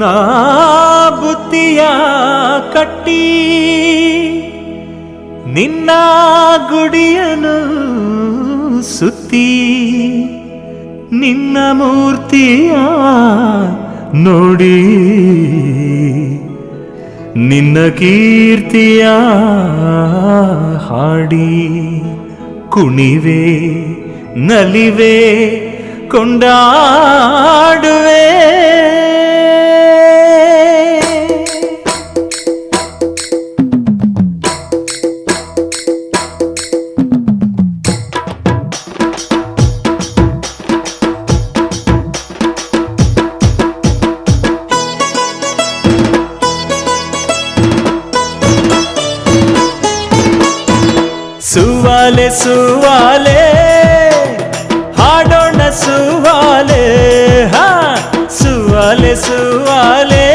ನಾ ಕಟ್ಟಿ ನಿನ್ನ ಗುಡಿಯನು ಸುತ್ತಿ ನಿನ್ನ ಮೂರ್ತಿಯ ನೋಡಿ ನಿನ್ನ ಕೀರ್ತಿಯ ಹಾಡಿ ಕುಣಿವೆ ನಲಿವೆ ಕೊಂಡಾಡುವೆ. ಸುವಾಲೆ ಸುವಾಲೆ, ಹಾಡೋಣ ಸುವಾಲೆ, ಹಾ, ಸುವಾಲೆ ಸುವಾಲೆ,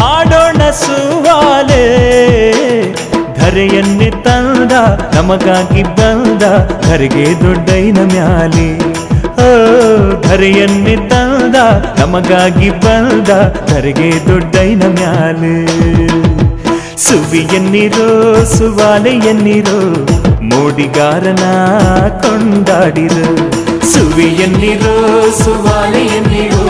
ಹಾಡೋಣ ಸುವಾಲೆ. ಧರೆಯನ್ನೇ ತಂದ, ನಮಗಾಗಿ ಬಂದ ಧರೆಗೆ ದೊಡ್ಡೈನ ಮ್ಯಾಲೆ. ಓ ಧರೆಯನ್ನೇ ತಂದ, ನಮಗಾಗಿ ಬಂದ ಧರೆಗೆ ದೊಡ್ಡೈನ ಮ್ಯಾಲೆ. ಸುವಿ ಎನ್ನಿರೋ ಸುವಾಲೆ ಎನ್ನಿರೋ ಮೋಡಿಗಾರನ ಕೊಂಡಾಡಿರು ಸುವಿ ಎನ್ನಿರೋ ಸುವಾಲೆ ಎನ್ನಿರೋ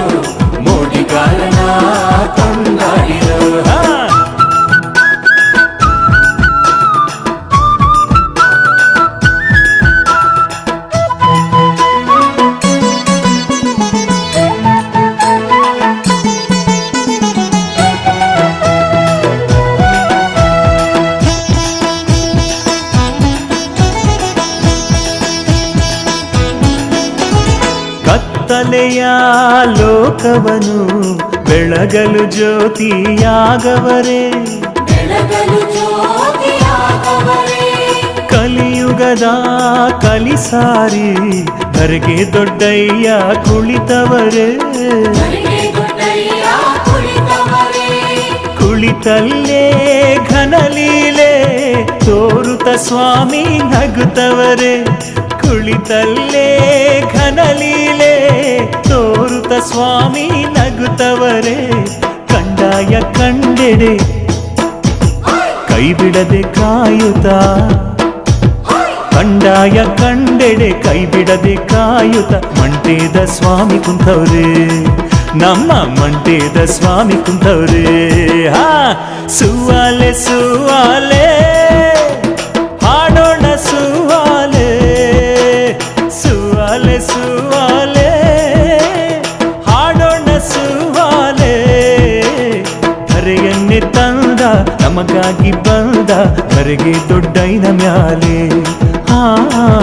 ಕತ್ತಲೆಯ ಲೋಕವನು ಬೆಳಗಲು ಜ್ಯೋತಿಯಾಗವರೇ ಬೆಳಗಲು ಜ್ಯೋತಿಯಾಗವರೇ ಕಲಿಯುಗದ ಕಲಿಸಾರಿ ಧರೆಗೆ ದೊಡ್ಡಯ್ಯ ಕುಳಿತವರೇ ಧರೆಗೆ ದೊಡ್ಡಯ್ಯ ಕುಳಿತವರೇ ಕುಳಿತಲ್ಲೇ ಘನಲೀಲೆ ತೋರುತ ಸ್ವಾಮಿ ನಗುತ್ತವರೇ ಕುಳಿತಲ್ಲೇ ಘನಲೀಲೆ ತೋರುತ ಸ್ವಾಮಿ ನಗುತ್ತವರೇ ಕಂಡಾಯ ಕಂಡೆಡೆ ಕೈ ಬಿಡದೆ ಕಾಯುತ್ತಾ ಕಂಡಾಯ ಕಂಡೆಡೆ ಕೈ ಬಿಡದೆ ಕಾಯುತ ಮಂಟೇದ ಸ್ವಾಮಿ ಕುಂತವ್ರೆ ನಮ್ಮ ಮಂಟೇದ ಸ್ವಾಮಿ ಕುಂತವ್ರೆ ಹಾ ಸುವಾಲೆ ಸುವಾಲೆ ನಮಗಾಗಿ ಬಂದ ಧರೆಗೆ ದೊಡ್ಡೈನ ಮ್ಯಾಲೆ. ಆ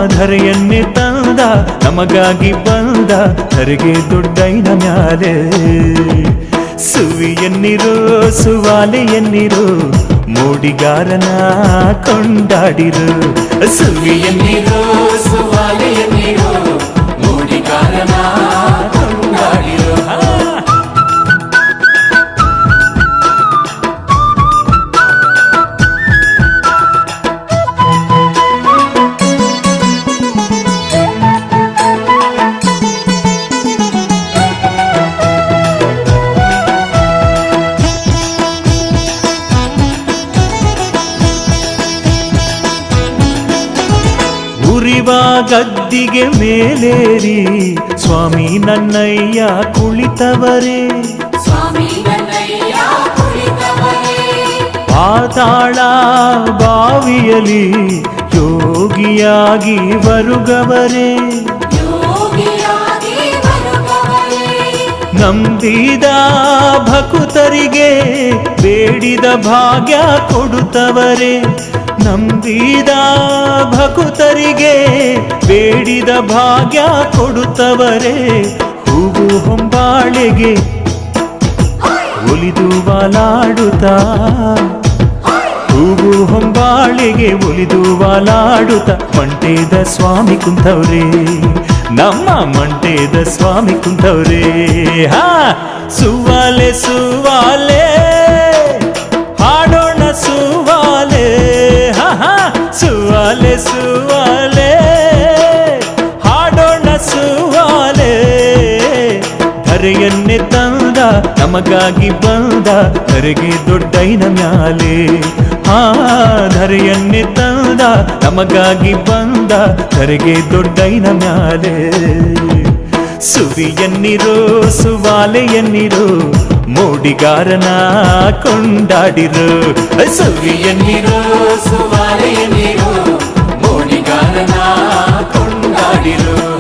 ಧರೆಯನ್ನೇ ತಂದ ನಮಗಾಗಿ ಬಂದ ಧರೆಗೆ ದೊಡ್ಡೈನ ಮ್ಯಾಲೆ. ಸುವಿಯನ್ನಿರು, ಸುವಾಲೆಯನ್ನಿರು, ಮೂಡಿಗಾರನ ಕೊಂಡಾಡಿರು. ಸುವಿ ಎನ್ನಿರೋ ಉರಿವ ಗದ್ದಿಗೆ ಮೇಲೇರಿ. ಸ್ವಾಮಿ ನನ್ನಯ್ಯ ಕುಳಿತವರೇ. ಪಾತಾಳ ಬಾವಿಯಲಿ ಯೋಗಿಯಾಗಿ ಬರುಗವರೇ. ನಂಬಿದ ಭಕುತರಿಗೆ ಬೇಡಿದ ಭಾಗ್ಯ ಕೊಡುತ್ತವರೇ. ನಂಬಿದ ಭಕುತರಿಗೆ ಬೇಡಿದ ಭಾಗ್ಯ ಕೊಡುತ್ತವರೇ, ಹೂವು ಹೊಂಬಾಳೆಗೆ ಒಲಿದು ಬಾಲಾಡುತ್ತ ಹೂವು ಹೊಂಬಾಳೆಗೆ ಒಲಿದು ವಾಲಾಡುತ್ತ? ಮಂಟೇದ ಸ್ವಾಮಿ ಕುಂತವ್ರೆ, ನಮ್ಮ ಮಂಟೇದ ಸ್ವಾಮಿ ಕುಂತವ್ರೆ, ಹಾ, ಸುವಾಲೆ ಸುವಾಲೆ. ಸುವಾಲೆ. ಧರೆಯನ್ನೇ ತಂದ, ನಮಗಾಗಿ ಬಂದ, ಧರೆಗೆ ದೊಡ್ಡೈನ ಮ್ಯಾಲೆ. ಆ ಧರೆಯನ್ನೇ ತಂದ, ನಮಗಾಗಿ ಬಂದ, ಧರೆಗೆ ದೊಡ್ಡೈನ ಮ್ಯಾಲೆ. ಸುವಿಯನ್ನಿರೋ ಸುವಾಲೆಯನ್ನಿರೋ, ಮೋಡಿಗಾರನ ಕೊಂಡಾಡಿರು. ಸುವಿಯನ್ನಿರೋ ಸುವಾಲೆಯನ್ನಿರೋ, ಮೋಡಿಗಾರನ ಕೊಂಡಾಡಿರೋ.